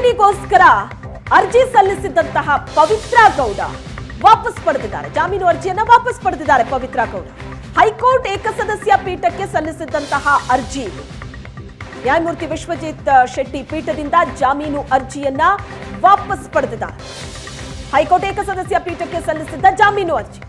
ಜಾಮೀನಿಗೋಸ್ಕರ ಅರ್ಜಿ ಸಲ್ಲಿಸಿದ್ದಂತಹ ಪವಿತ್ರ ಗೌಡ ವಾಪಸ್ ಪಡೆದಿದ್ದಾರೆ. ಜಾಮೀನು ಅರ್ಜಿಯನ್ನ ವಾಪಸ್ ಪಡೆದಿದ್ದಾರೆ ಪವಿತ್ರ ಗೌಡ. ಹೈಕೋರ್ಟ್ ಏಕಸದಸ್ಯ ಪೀಠಕ್ಕೆ ಸಲ್ಲಿಸಿದ್ದಂತಹ ಅರ್ಜಿ. ನ್ಯಾಯಮೂರ್ತಿ ವಿಶ್ವಜಿತ್ ಶೆಟ್ಟಿ ಪೀಠದಿಂದ ಜಾಮೀನು ಅರ್ಜಿಯನ್ನ ವಾಪಸ್ ಪಡೆದಿದ್ದಾರೆ. ಹೈಕೋರ್ಟ್ ಏಕಸದಸ್ಯ ಪೀಠಕ್ಕೆ ಸಲ್ಲಿಸಿದ್ದ ಜಾಮೀನು ಅರ್ಜಿ.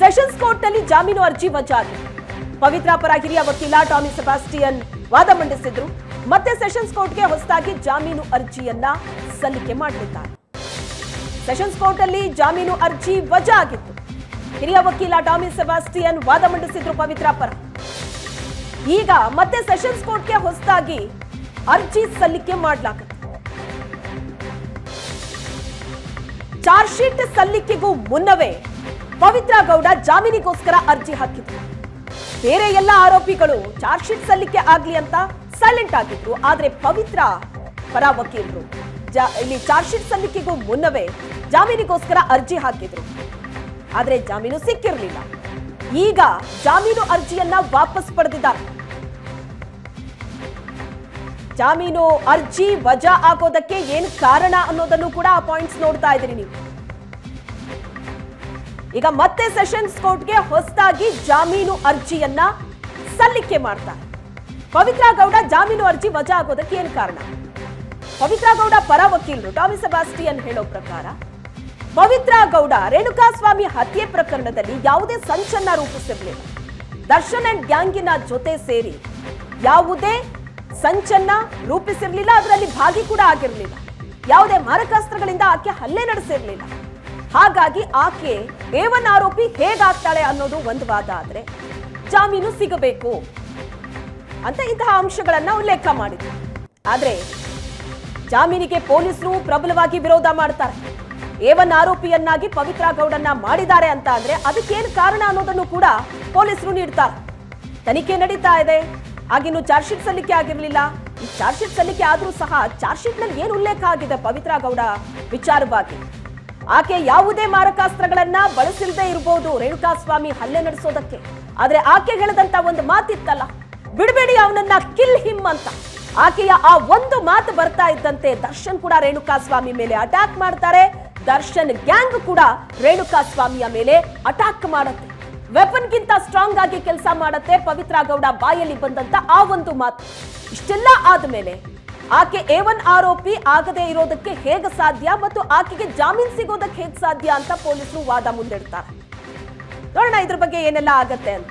ಸೆಷನ್ಸ್ ಕೋರ್ಟ್ನಲ್ಲಿ ಜಾಮೀನು ಅರ್ಜಿ ವಜಾ ಪವಿತ್ರ ಪರ ಹಿರಿಯ ವಕೀಲ ಟಾಮಿ ಸೆಬಾಸ್ಟಿಯನ್ ವಾದ ಮಂಡಿಸಿದ್ರು. ಮತ್ತೆ ಸೆಷನ್ಸ್ ಕೋರ್ಟ್ಗೆ ಹೊಸದಾಗಿ ಜಾಮೀನು ಅರ್ಜಿಯನ್ನ ಸಲ್ಲಿಕೆ ಮಾಡಲಿದ್ದಾರೆ. ಸೆಷನ್ಸ್ ಕೋರ್ಟ್ ಅಲ್ಲಿ ಜಾಮೀನು ಅರ್ಜಿ ವಜಾ ಆಗಿತ್ತು. ಹಿರಿಯ ವಕೀಲ ಟಾಮಿ ಸೆಬಾಸ್ಟಿಯನ್ ವಾದ ಮಂಡಿಸಿದ್ರು ಪವಿತ್ರ ಪರ. ಈಗ ಮತ್ತೆ ಸೆಷನ್ಸ್ ಕೋರ್ಟ್ಗೆ ಹೊಸದಾಗಿ ಅರ್ಜಿ ಸಲ್ಲಿಕೆ ಮಾಡಲಾಗುತ್ತೆ. ಚಾರ್ಜ್ ಶೀಟ್ ಸಲ್ಲಿಕೆಗೂ ಮುನ್ನವೇ ಪವಿತ್ರ ಗೌಡ ಜಾಮೀನಿಗೋಸ್ಕರ ಅರ್ಜಿ ಹಾಕಿದ್ರು. ಬೇರೆ ಎಲ್ಲ ಆರೋಪಿಗಳು ಚಾರ್ಜ್ ಶೀಟ್ ಸಲ್ಲಿಕೆ ಆಗ್ಲಿ ಅಂತ ಸೈಲೆಂಟ್ ಆಗಿದ್ರು, ಆದ್ರೆ ಪವಿತ್ರ ಪರ ವಕೀಲರು ಇಲ್ಲಿ ಚಾರ್ಜ್ ಶೀಟ್ ಸಲ್ಲಿಕೆಗೂ ಮುನ್ನವೇ ಜಾಮೀನಿಗೋಸ್ಕರ ಅರ್ಜಿ ಹಾಕಿದ್ರು. ಆದ್ರೆ ಜಾಮೀನು ಸಿಕ್ಕಿರಲಿಲ್ಲ. ಈಗ ಜಾಮೀನು ಅರ್ಜಿಯನ್ನ ವಾಪಸ್ ಪಡೆದಿದ್ದಾರೆ. ಜಾಮೀನು ಅರ್ಜಿ ವಜಾ ಆಗೋದಕ್ಕೆ ಏನ್ ಕಾರಣ ಅನ್ನೋದನ್ನು ಕೂಡ ಆ ಪಾಯಿಂಟ್ಸ್ ನೋಡ್ತಾ ಇದ್ದೀರಿ ನೀವು. ಈಗ ಮತ್ತೆ ಸೆಷನ್ಸ್ ಕೋರ್ಟ್ಗೆ ಹೊಸದಾಗಿ ಜಾಮೀನು ಅರ್ಜಿಯನ್ನ ಸಲ್ಲಿಕೆ ಮಾಡ್ತಾರೆ. ಪವಿತ್ರ ಗೌಡ ಜಾಮೀನು ಅರ್ಜಿ ವಜಾ ಆಗೋದಕ್ಕೆ ಏನು ಕಾರಣ? ಪವಿತ್ರ ಗೌಡ ಪರ ವಕೀಲರು ಟಾಮಿ ಸೆಬಾಸ್ಟಿಯನ್ ಹೇಳೋ ಪ್ರಕಾರ ಪವಿತ್ರ ಗೌಡ ರೇಣುಕಾಸ್ವಾಮಿ ಹತ್ಯೆ ಪ್ರಕರಣದಲ್ಲಿ ಯಾವುದೇ ಸಂಚನ್ನ ರೂಪಿಸಿರಲಿಲ್ಲ ದರ್ಶನ್ ಅಂಡ್ ಗ್ಯಾಂಗಿನ ಜೊತೆ ಸೇರಿ ಯಾವುದೇ ಸಂಚನ್ನ ರೂಪಿಸಿರಲಿಲ್ಲ, ಅದರಲ್ಲಿ ಭಾಗಿ ಕೂಡ ಆಗಿರಲಿಲ್ಲ. ಯಾವುದೇ ಮಾರಕಾಸ್ತ್ರಗಳಿಂದ ಆಕೆ ಹಲ್ಲೆ ನಡೆಸಿರಲಿಲ್ಲ. ಹಾಗಾಗಿ ಆಕೆ ಏವನ್ ಆರೋಪಿ ಹೇಗಾಗ್ತಾಳೆ ಅನ್ನೋದು ಒಂದು ವಾದ ಆದರೆ ಜಾಮೀನು ಸಿಗಬೇಕು. ಅಂತ ಇಂತಹ ಅಂಶಗಳನ್ನ ಉಲ್ಲೇಖ ಮಾಡಿದ್ರು. ಆದ್ರೆ ಜಾಮೀನಿಗೆ ಪೊಲೀಸರು ಪ್ರಬಲವಾಗಿ ವಿರೋಧ ಮಾಡ್ತಾರೆ. ಏವನ್ ಆರೋಪಿಯನ್ನಾಗಿ ಪವಿತ್ರ ಗೌಡನ್ನ ಮಾಡಿದ್ದಾರೆ ಅಂತ ಅಂದ್ರೆ ಅದಕ್ಕೇನು ಕಾರಣ ಅನ್ನೋದನ್ನು ಕೂಡ ಪೊಲೀಸರು ನೀಡ್ತಾರೆ. ತನಿಖೆ ನಡೀತಾ ಇದೆ. ಆಗಿನ್ನು ಚಾರ್ಜ್ ಶೀಟ್ ಸಲ್ಲಿಕೆ ಆಗಿರಲಿಲ್ಲ. ಈ ಚಾರ್ಜ್ ಶೀಟ್ ಸಲ್ಲಿಕೆ ಆದ್ರೂ ಸಹ ಚಾರ್ಜ್ ಶೀಟ್ನಲ್ಲಿ ಏನು ಉಲ್ಲೇಖ ಆಗಿದೆ ಪವಿತ್ರ ಗೌಡ ವಿಚಾರವಾಗಿ? ಆಕೆ ಯಾವುದೇ ಮಾರಕಾಸ್ತ್ರಗಳನ್ನ ಬಳಸಿಲ್ಲದೆ ಇರಬಹುದು ರೇಣುಕಾಸ್ವಾಮಿ ಹಲ್ಲೆ ನಡೆಸೋದಕ್ಕೆ. ಆದ್ರೆ ಆಕೆ ಹೇಳಿದಂತ ಒಂದು ಮಾತಿತ್ತಲ್ಲ. ಬಿಡಬೇಡಿ ಅವನನ್ನ ಕಿಲ್ ಹಿಮ್ ಅಂತ. ಆಕೆಯ ಆ ಒಂದು ಮಾತು ಬರ್ತಾ ಇದ್ದಂತೆ ದರ್ಶನ್ ಕೂಡ ರೇಣುಕಾ ಸ್ವಾಮಿ ಮೇಲೆ ಅಟ್ಯಾಕ್ ಮಾಡ್ತಾರೆ. ದರ್ಶನ್ ಗ್ಯಾಂಗ್ ಕೂಡ ರೇಣುಕಾ ಸ್ವಾಮಿಯ ಮೇಲೆ ಅಟ್ಯಾಕ್ ಮಾಡುತ್ತೆ. ವೆಪನ್ ಗಿಂತ ಸ್ಟ್ರಾಂಗ್ ಆಗಿ ಕೆಲಸ ಮಾಡುತ್ತೆ ಪವಿತ್ರ ಗೌಡ ಬಾಯಲ್ಲಿ ಬಂದಂತ ಆ ಒಂದು ಮಾತು. ಇಷ್ಟೆಲ್ಲ ಆದ್ಮೇಲೆ ಆಕೆ ಎ ಒನ್ ಆರೋಪಿ ಆಗದೆ ಇರೋದಕ್ಕೆ ಹೇಗೆ ಸಾಧ್ಯ ಮತ್ತು ಆಕೆಗೆ ಜಾಮೀನ್ ಸಿಗೋದಕ್ಕೆ ಹೇಗೆ ಸಾಧ್ಯ ಅಂತ ಪೊಲೀಸರು ವಾದ ಮುಂದಿಡ್ತಾರೆ. ನೋಡೋಣ ಇದ್ರ ಬಗ್ಗೆ ಏನೆಲ್ಲ ಆಗತ್ತೆ ಅಂತ.